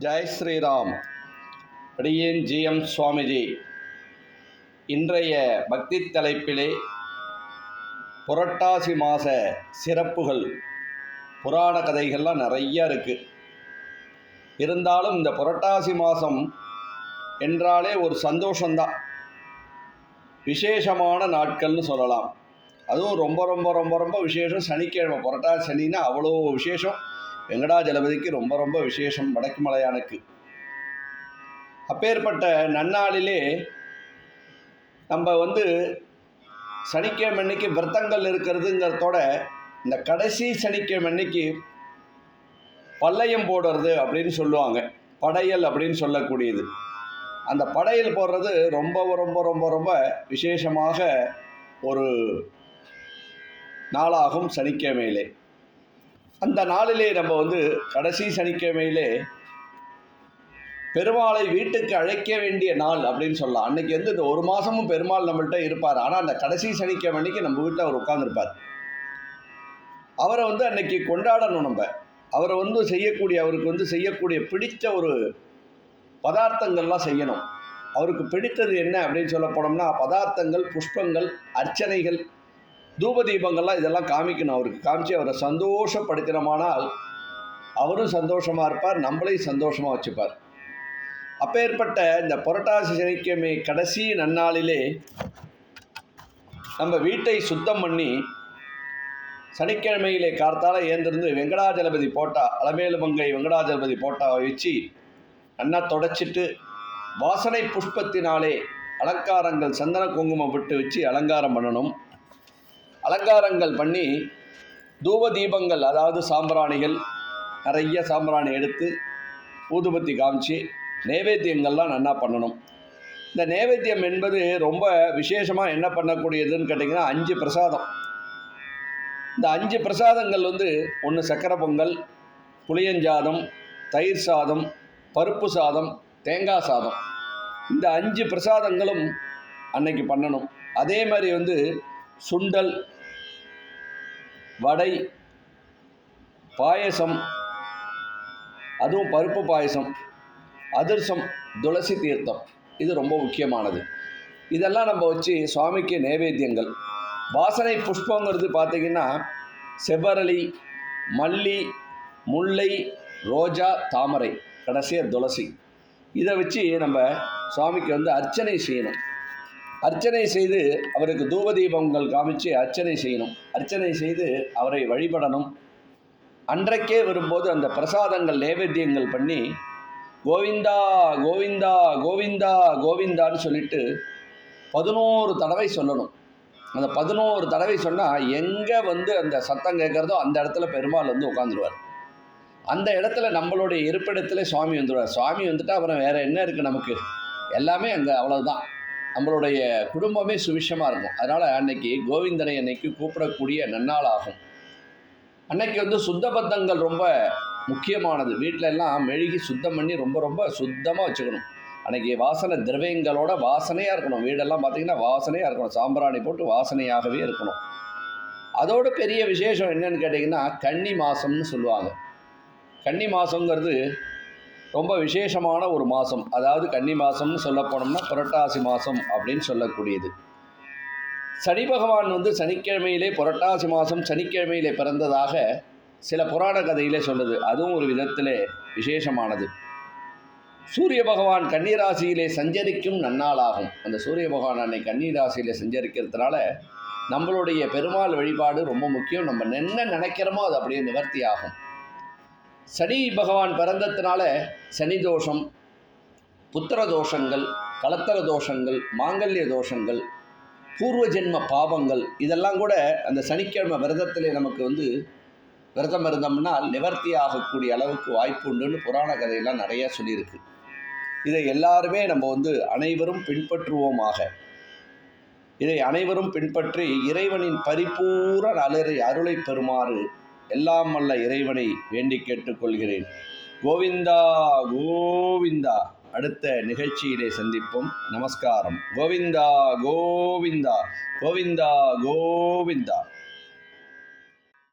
ஜெய் ஸ்ரீராம். அடியேன் ஜிஎம் சுவாமிஜி. இன்றைய பக்தி தலைப்பிலே புரட்டாசி மாத சிறப்புகள் புராண கதைகள்லாம் நிறையா இருக்குது இருந்தாலும் இந்த புரட்டாசி மாதம் என்றாலே ஒரு சந்தோஷந்தான் விசேஷமான நாட்கள்னு சொல்லலாம். அதுவும் ரொம்ப ரொம்ப ரொம்ப ரொம்ப விசேஷம். சனிக்கிழமை புரட்டாசி சனின்னா அவ்வளோ விசேஷம். வெங்கடாஜலபதிக்கு ரொம்ப ரொம்ப விசேஷம் வடக்கு மலையானுக்கு. அப்பேற்பட்ட நன்னாளிலே நம்ம வந்து சனிக்கிழமை அன்னைக்கு விரதங்கள் இருக்கிறதுங்கிறதோட இந்த கடைசி சனிக்கிழமை அன்னைக்கு பல்லையம் போடுறது அப்படின்னு சொல்லுவாங்க. படையல் அப்படின்னு சொல்லக்கூடியது. அந்த படையல் போடுறது ரொம்ப ரொம்ப ரொம்ப ரொம்ப விசேஷமாக ஒரு நாளாகும் சனிக்கிழமையிலே. அந்த நாளிலே நம்ம வந்து கடைசி சனிக்கிழமையிலே பெருமாளை வீட்டுக்கு அழைக்க வேண்டிய நாள் அப்படின்னு சொல்லலாம். அன்னைக்கு வந்து இந்த ஒரு மாதமும் பெருமாள் நம்மள்கிட்ட இருப்பார். ஆனால் அந்த கடைசி சனிக்கிழமை அன்னைக்கு நம்ம வீட்டில் அவர் உட்காந்துருப்பார் அவரை வந்து அன்னைக்கு கொண்டாடணும் நம்ம. அவரை வந்து செய்யக்கூடிய அவருக்கு வந்து செய்யக்கூடிய பிடித்த ஒரு பதார்த்தங்கள்லாம் செய்யணும். அவருக்கு பிடித்தது என்ன அப்படின்னு சொல்ல போனோம்னா பதார்த்தங்கள் புஷ்பங்கள் அர்ச்சனைகள் தூப தீபங்கள்லாம் இதெல்லாம் காமிக்கணும் அவருக்கு. காமிச்சு அவரை சந்தோஷப்படுத்தினோமானால் அவரும் சந்தோஷமாக இருப்பார் நம்மளையும் சந்தோஷமாக வச்சுப்பார். அப்பேற்பட்ட இந்த புரட்டாசி சனிக்கிழமை கடைசி நன்னாளிலே நம்ம வீட்டை சுத்தம் பண்ணி சனிக்கிழமையிலே கார்த்தால ஏந்திருந்து வெங்கடாஜலபதி போட்டா அலமேலு மங்கை வெங்கடாஜலபதி போட்டாவை வச்சு நல்லா தொடச்சிட்டு வாசனை புஷ்பத்தினாலே அலங்காரங்கள் சந்தன குங்குமம் விட்டு வச்சு அலங்காரம் பண்ணணும். அலங்காரங்கள் பண்ணி தூப தீபங்கள் அதாவது சாம்பிராணிகள் நிறைய சாம்பிராணி எடுத்து ஊதுபத்தி காமிச்சு நைவேத்தியங்கள்லாம் நல்லா பண்ணணும். இந்த நைவேத்தியம் என்பது ரொம்ப விசேஷமாக என்ன பண்ணக்கூடியதுன்னு கேட்டிங்கன்னா அஞ்சு பிரசாதம். இந்த அஞ்சு பிரசாதங்கள் வந்து ஒன்று சக்கரை பொங்கல் புளியஞ்சாதம் தயிர் சாதம் பருப்பு சாதம் தேங்காய் சாதம். இந்த அஞ்சு பிரசாதங்களும் அன்னைக்கு பண்ணணும். அதே மாதிரி வந்து சுண்டல் வடை பாயசம் அதுவும் பருப்பு பாயசம் அதிர்சம் துளசி தீர்த்தம். இது ரொம்ப முக்கியமானது. இதெல்லாம் நம்ம வச்சு சுவாமிக்கு நைவேத்தியங்கள். வாசனை புஷ்பங்கிறது பார்த்திங்கன்னா செவ்வரளி மல்லி முல்லை ரோஜா தாமரை கடைசியாக துளசி. இதை வச்சு நம்ம சுவாமிக்கு வந்து அர்ச்சனை செய்யணும். அர்ச்சனை செய்து அவருக்கு தூப தீபங்கள் காமிச்சு அர்ச்சனை செய்யணும். அர்ச்சனை செய்து அவரை வழிபடணும். அன்றைக்கே வரும்போது அந்த பிரசாதங்கள் நைவேத்தியங்கள் பண்ணி கோவிந்தா கோவிந்தா கோவிந்தா கோவிந்தான்னு சொல்லிட்டு பதினோரு தடவை சொல்லணும். அந்த பதினோரு தடவை சொன்னால் எங்கே வந்து அந்த சத்தம் கேட்குறதோ அந்த இடத்துல பெருமாள் வந்து உட்காந்துருவார் அந்த இடத்துல நம்மளுடைய இருப்பிடத்துல சுவாமி வந்துடுவார் சுவாமி வந்துட்டால் அப்புறம் வேறு என்ன இருக்குது நமக்கு? எல்லாமே அங்கே அவ்வளோதான் நம்மளுடைய குடும்பமே சுவிஷமாக இருக்கும். அதனால் அன்னைக்கு கோவிந்தனை அன்னைக்கு கூப்பிடக்கூடிய நன்னாள் ஆகும் அன்னைக்கு வந்து சுத்தபத்தங்கள் ரொம்ப முக்கியமானது. வீட்டில எல்லாம் மெழுகி சுத்தம் பண்ணி ரொம்ப ரொம்ப சுத்தமாக வச்சுக்கணும். அன்னைக்கு வாசனை திரவியங்களோட வாசனையாக இருக்கணும். வீடெல்லாம் பார்த்திங்கன்னா வாசனையாக இருக்கணும். சாம்பிராணி போட்டு வாசனையாகவே இருக்கணும். அதோட பெரிய விசேஷம் என்னன்னு கேட்டிங்கன்னா கன்னி மாதம்னு சொல்லுவாங்க. கன்னி மாதங்கிறது ரொம்ப விசேஷமான ஒரு மாதம் அதாவது கன்னி மாதம்னு சொல்ல போனோம்னா புரட்டாசி மாதம் அப்படின்னு சொல்லக்கூடியது. சனி பகவான் வந்து சனிக்கிழமையிலே புரட்டாசி மாதம் சனிக்கிழமையிலே பிறந்ததாக சில புராண கதையிலே சொல்லுது. அதுவும் ஒரு விதத்தில் விசேஷமானது. சூரிய பகவான் கன்னிராசியிலே சஞ்சரிக்கும் நன்னாளாகும். அந்த சூரிய பகவான் அன்னை கன்னிராசியிலே சஞ்சரிக்கிறதுனால நம்மளுடைய பெருமாள் வழிபாடு ரொம்ப முக்கியம். நம்ம என்ன நினைக்கிறோமோ அது அப்படியே நிவர்த்தி ஆகும் சனி பகவான் பிறந்ததுனால சனி தோஷம் புத்திர தோஷங்கள் கலத்தர தோஷங்கள் மாங்கல்ய தோஷங்கள் பூர்வ ஜென்ம பாவங்கள் இதெல்லாம் கூட அந்த சனிக்கிழமை விரதத்திலே நமக்கு வந்து விரதம் இருந்தோம்னால் நிவர்த்தி ஆகக்கூடிய அளவுக்கு வாய்ப்பு உண்டுன்னு புராண கதையெல்லாம் நிறையா சொல்லியிருக்கு. இதை எல்லாருமே நம்ம வந்து அனைவரும் பின்பற்றுவோமாக. இதை அனைவரும் பின்பற்றி இறைவனின் பரிபூரண அலறி அருளை பெறுமாறு எல்லாம் வல்ல இறைவனை வேண்டி கேட்டுக்கொள்கிறேன். கோவிந்தா கோவிந்தா. அடுத்த நிகழ்ச்சியிலே சந்திப்போம். நமஸ்காரம். கோவிந்தா கோவிந்தா. கோவிந்தா கோவிந்தா.